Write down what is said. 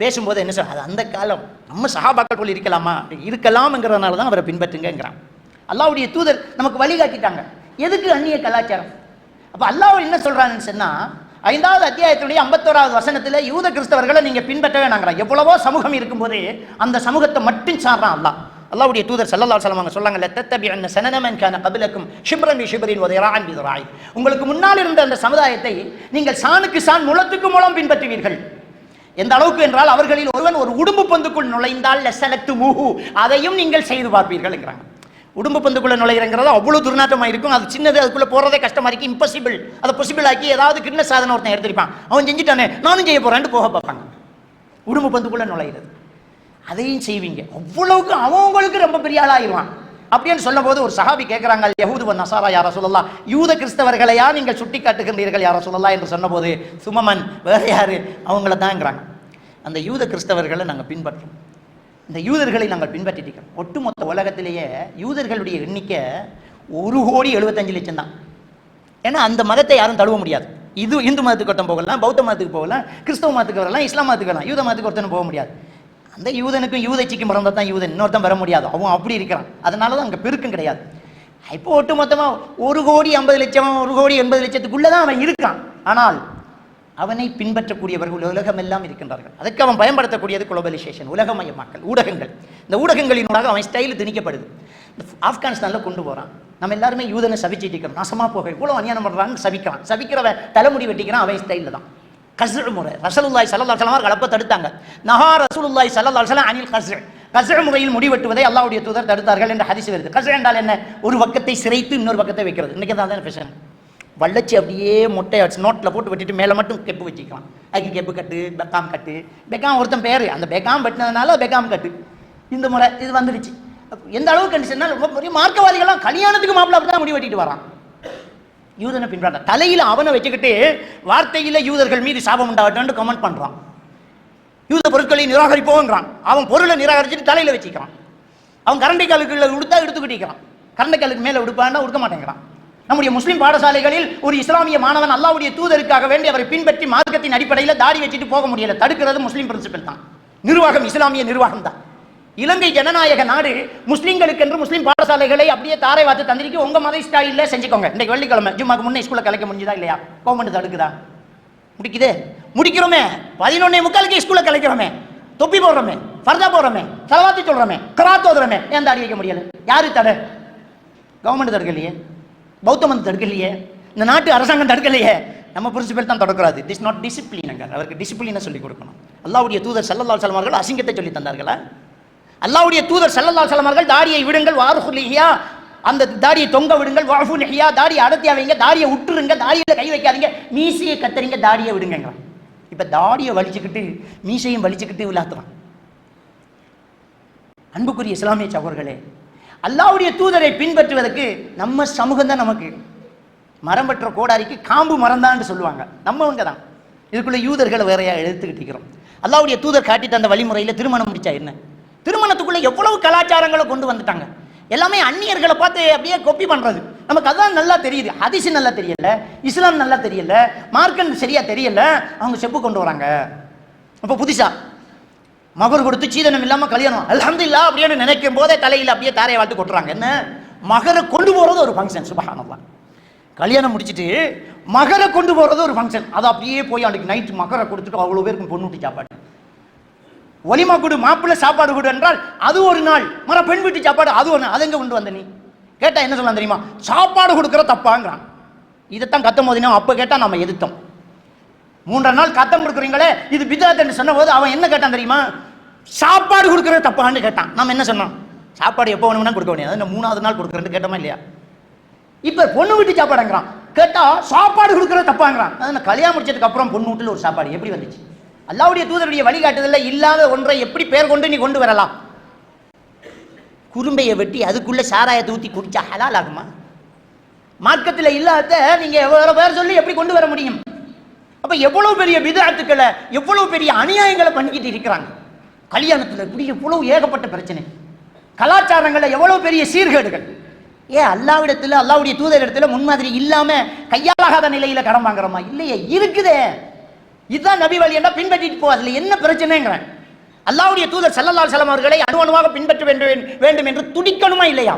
பேசும்போது என்ன சொல்ற அது அந்த காலம். நம்ம சஹாபாக்கள் போல் இருக்கலாமா? இருக்கலாம்ங்கிறதுனால தான் அவரை பின்பற்றுங்கிறான் அல்லாவுடைய தூதர் நமக்கு வழிகாட்டிட்டாங்க எதுக்கு அந்நிய கலாச்சாரம்? அப்போ அல்லாஹ் என்ன சொல்கிறான்னு சொன்னால் ஐந்தாவது அத்தியாயத்துடைய ஐம்பத்தோராவது வசனத்தில் யூத கிறிஸ்தவர்களை நீங்கள் பின்பற்ற வேணாங்கிறான் எவ்வளவோ சமூகம் இருக்கும்போது அந்த சமூகத்தை மட்டும் சார்றான் அல்லாஹ். அல்லாவுடைய தூதர் சல்லல்லா அலைஹி சொல்லாங்கல்ல சொல்லாங்க தத்தபி அன்ன சனனமன்கான கபிலக்கும் ஷிப்ரன் ஷிபரின் ஷிப்ரின் உங்களுக்கு முன்னால் இருந்த அந்த சமுதாயத்தை நீங்கள் சாணுக்கு சான் முளத்துக்கு மூலம் பின்பற்றுவீர்கள். எந்த அளவுக்கு என்றால் அவர்களில் ஒருவன் ஒரு உடும்பு பந்துக்குள் நுழைந்தால் லெசலத்து மூஹு. அதையும் நீங்கள் செய்து பார்ப்பீர்கள் உடும்பு பந்துக்குள்ள நுழைகிறங்கிறது அவ்வளோ துர்நாற்றமாக இருக்கும். அது சின்னது அதுக்குள்ளே போகிறதே கஷ்டமாக இருக்கு. இம்பாசிபிள் அதை பாசிபிள் ஆக்கி ஏதாவது கிண்ண சாதனை ஒருத்தன் எடுத்திருப்பான். அவன் செஞ்சுட்டானே நானும் செய்ய போகிறான்னு போக பார்ப்பாங்க. உடும்பு பந்துக்குள்ளே நுழையிறது. அதையும் செய்வீங்க. அவ்வளவுக்கு அவங்களுக்கு ரொம்ப பெரிய ஆளாயிருவான். அப்படின்னு சொல்லும்போது ஒரு சஹாபி கேட்குறாங்க யஹூது நசாரா யார சொல்லலாம் யூத கிறிஸ்தவர்களையா நீங்கள் சுட்டி காட்டுகின்றீர்கள் யார சொல்லலாம் என்று சொன்னபோது சுமமன் வேற யாரு? அவங்கள தான்ங்கிறாங்க அந்த யூத கிறிஸ்தவர்களை நாங்கள் பின்பற்றோம். இந்த யூதர்களை நாங்கள் பின்பற்றிட்டோம் ஒட்டுமொத்த உலகத்திலேயே யூதர்களுடைய எண்ணிக்கை ஒரு கோடி எழுபத்தஞ்சு லட்சம் தான். ஏன்னா அந்த மதத்தை யாரும் தழுவ முடியாது. இது இந்து மதத்துக்கு ஒருத்தன் போகலாம் பௌத்த மதத்துக்கு போகலாம் கிறிஸ்தவ மதத்துக்கு வரலாம் இஸ்லாம் மதத்துக்கு வரலாம் யூத மதத்துக்கு ஒருத்தன் போக முடியாது. அந்த யூதனுக்கும் யூதச்சிக்கும் பிறந்தா தான் யூதன். இன்னொருத்தன் வர முடியாது. அவன் அப்படி இருக்கிறான். அதனால தான் அங்கே பெருக்கம் கிடையாது. இப்போ ஒட்டு மொத்தமாக ஒரு கோடி ஐம்பது லட்சம் ஒரு கோடி எண்பது லட்சத்துக்குள்ளே தான் அவன் இருக்கான். ஆனால் அவனை பின்பற்றக்கூடியவர்கள் உலகம் எல்லாம் இருக்கின்றார்கள். அதுக்கு அவன் பயன்படுத்தக்கூடியது குளோபலைசேஷன் உலகமயமாக்கல் ஊடகங்கள். இந்த ஊடகங்களினூடாக அவன் ஸ்டைல் திணிக்கப்படுது. ஆப்கானிஸ்தானில் கொண்டு போகிறான் நம்ம எல்லாருமே யூதனை சபிச்சிட்டு இருக்கிறோம். நாசமாக போக இவ்வளோ அநியாயம் பண்ணுறான்னு சபிக்கிறான் சபிக்கிறவன் தலைமுடி வெட்டிக்கிறான். அவன் ஸ்டைலில் தான். கசு முறை. ரசலுல்லாய் சல்லா சலாம் கலப்பை தடுத்தாங்க. நஹா ரசூலுல்லாய் சல்லா சலம் அனில் கசு கசு முறையில் முடிவெட்டுவதை அல்லாவுடைய தூதர் தடுத்தார்கள் என்று ஹரிசு வருது. கசு என்றால் என்ன? ஒரு பக்கத்தை சிரைத்து இன்னொரு பக்கத்தை வைக்கிறது. இன்னைக்கு தான் தான் பேசுகிறேன் வள்ளச்சி அப்படியே முட்டையை வச்சு நோட்டில் போட்டு வெட்டிட்டு மேலே மட்டும் கெப்பு வச்சுக்கலாம். அதுக்கு கெப்பு கட்டு பெக்காம் கட்டு. பெக்காம் ஒருத்தன் பேர். அந்த பெக்காம் வெட்டினதுனால பெக்காம் கட்டு. இந்த முறை இது வந்துடுச்சு. எந்த அளவுக்கு கண்டிஷன்னா ரொம்ப பெரிய மார்க்கவாதிகள்லாம் கல்யாணத்துக்கு மாப்பிள்ளை அப்படி தான் முடி வெட்டிட்டு வரான். யூதனை பின்பற்ற தலையில் அவனை வச்சுக்கிட்டு வார்த்தையில யூதர்கள் மீது சாபம் உண்டாகட்டும்னு கமெண்ட் பண்றான். யூத பொருட்களை நிராகரிப்போங்கிறான். அவன் பொருளை நிராகரிச்சுட்டு தலையில வச்சுக்கிறான். அவன் கரண்டை கல்லுக்குள்ள உடுத்தா எடுத்துக்கிட்டிக்கிறான் கரண்டை கல்லுக்கு மேல உடுப்பான்னா உடுக்க மாட்டேங்கிறான். நம்முடைய முஸ்லீம் பாடசாலைகளில் ஒரு இஸ்லாமிய மாணவன் அல்லாவுடைய தூதருக்காக வேண்டி அவரை பின்பற்றி மார்க்கத்தின் அடிப்படையில் தாடி வச்சுட்டு போக முடியல. தடுக்கிறது முஸ்லீம் பிரின்சிபல் தான். நிர்வாகம் இஸ்லாமிய நிர்வாகம் தான் இலங்கை ஜனநாயக நாடு முஸ்லீம்களுக்கு என்று முஸ்லீம் பாடசாலைகளை அப்படியே தாரை வாத்து தந்திரிக்கு உங்க மத ஸ்டைலில் செஞ்சுக்கோங்க. இன்னைக்கு வெள்ளிக்கிழமை ஜும்மாக்கு முன்னே ஸ்கூல்ல கலைக்க முடிஞ்சுதா இல்லையா? கவர்மெண்ட் தடுக்குதா? முடிக்குதே. முடிக்கிறோமே. பதினொன்னே முக்காலுக்கு ஸ்கூல்ல கலைக்கிறோமே. தொப்பி போடுறோமே. ஃபர்தா போடுறோமே. செலவாத்தி சொல்றோமே. கிராத் ஓதுறோமே ஏன் தாடி வைக்க முடியல? யாரு தடை? கவர்மெண்ட் தடுக்கலையே. பௌத்த மதம் தடுக்கலையே. இந்த நாட்டு அரசாங்கம் தடுக்கலையே. நம்ம பிரின்சிபல் தான் தொடக்கிறாது திஸ் நாட் டிசிப்ளினுங்க அவருக்கு டிசிப்ளினை சொல்லி கொடுக்கணும். அல்லாவுடைய தூதர் சல்லல்லா சலமார்கள் அசிங்கத்தை சொல்லி தந்தார்களா? அல்லாவுடைய தூதர் சல்லல்லா சலமார்கள் தாடியை விடுங்கள் வாருஹுலிஹியா அந்த தாடியை தொங்க விடுங்கள் வாஃபுலிஹியா தாடியை அடர்த்தி வைங்க தாடியை விட்டுருங்க தாடியில் கை வைக்காதீங்க. மீசையை கத்தறிங்க தாடியை விடுங்க இப்போ தாடியை வலிச்சுக்கிட்டு மீசையும் வலிச்சுக்கிட்டு விளாத்துறான் அன்புக்குரிய இஸ்லாமிய சகோர்களே அல்லாவுடைய தூதரை பின்பற்றுவதற்கு நம்ம சமூகம் தான் நமக்கு. மரம் பெற்ற கோடாரிக்கு காம்பு மரம்தான்னு சொல்லுவாங்க. நம்மவங்க தான். இதுக்குள்ள யூதர்களை வேறையா எடுத்துக்கிட்டு இருக்கிறோம். அல்லாவுடைய தூதர் காட்டி தந்த வழிமுறையில் திருமணம் முடிச்சா என்ன? திருமணத்துக்குள்ளே எவ்வளவு கலாச்சாரங்களை கொண்டு வந்துட்டாங்க? எல்லாமே அந்நியர்களை பார்த்து அப்படியே கொப்பி பண்ணுறது நமக்கு அதான் நல்லா தெரியுது. ஹதிசு நல்லா தெரியல. இஸ்லாம் நல்லா தெரியல. மார்க்கன் சரியாக தெரியல. அவங்க செப்பு கொண்டு வராங்க. அப்போ புதுசா மகர் கொடுத்து சீதனம் இல்லாமல் கல்யாணம். அல்ஹம்துலில்லா அப்படின்னு நினைக்கும் போதே தலையில் அப்படியே தாரையை வாழ்த்து கொட்டுறாங்க. என்ன? மகரை கொண்டு போகிறது ஒரு ஃபங்க்ஷன் சுபஹானல்லாஹ் கல்யாணம் முடிச்சுட்டு மகரை கொண்டு போகிறது ஒரு ஃபங்க்ஷன் அதை அப்படியே போய் அன்றைக்கு நைட் மகரை கொடுத்துட்டு அவ்வளோ பேருக்கும் பொண்ணுட்டி சாப்பாடு. ஒலிமா கொடு மாப்பிள்ளை சாப்பாடு கொடு என்றால் அது ஒரு நாள். மர பெண் வீட்டு சாப்பாடு அது ஒன்று அது கொண்டு வந்த நீ? கேட்டால் என்ன சொல்லலாம் தெரியுமா? சாப்பாடு கொடுக்குற தப்பாங்கிறான். இதைத்தான் கத்தம் போது அப்போ கேட்டால் நம்ம எதிர்த்தோம். மூன்றாம் நாள் கத்தம் கொடுக்குறீங்களே இது பிதாத் என்று சொன்னபோது அவன் என்ன கேட்டான் தெரியுமா? சாப்பாடு கொடுக்குறது தப்பான்னு கேட்டான். நம்ம என்ன சொன்னோம்? சாப்பாடு எப்போ வேணும்னா கொடுக்க முடியாது மூணாவது நாள் கொடுக்குறேன்னு கேட்டோமா இல்லையா? இப்போ பொண்ணு வீட்டு சாப்பாடுங்கிறான். கேட்டால் சாப்பாடு கொடுக்குறது தப்பாங்கிறான். அதனால் கல்யாணம் முடிச்சதுக்கு அப்புறம் பொண்ணு வீட்டில் ஒரு சாப்பாடு. எப்படி வந்துச்சு? அல்லாவுடைய தூதருடைய வழிகாட்டுதலில் இல்லாத ஒன்றை எப்படி பேர் கொண்டு நீ கொண்டு வரலாம்? குறும்பையை வெட்டி அதுக்குள்ளே சாராயத்தை ஊற்றி குடிச்சா ஹலால் ஆகுமா? மார்க்கத்தில் இல்லாத நீங்கள் எவ்வளோ பேர் சொல்லி எப்படி கொண்டு வர முடியும்? அப்போ எவ்வளோ பெரிய விதாத்துக்களை எவ்வளோ பெரிய அநியாயங்களை பண்ணிக்கிட்டு இருக்கிறாங்க? கல்யாணத்தில் இப்படி எவ்வளோ ஏகப்பட்ட பிரச்சனை. கலாச்சாரங்களில் எவ்வளோ பெரிய சீர்கேடுகள்? ஏன் அல்லாவிடத்தில் அல்லாவுடைய தூதர் இடத்துல முன்மாதிரி இல்லாமல் கையாலாகாத நிலையில் கடன் வாங்குறோமா? இல்லையே இருக்குதே. இதுதான் நபி வழி என்ன பின்பற்றிட்டு போ அதுல என்ன பிரச்சனைங்கிறேன்? அல்லாவுடைய தூதர் சல்லல்லா அலைஹி அவர்களை அணு அணுவாக பின்பற்ற வேண்டும் வேண்டும் என்று துடிக்கணுமா இல்லையா?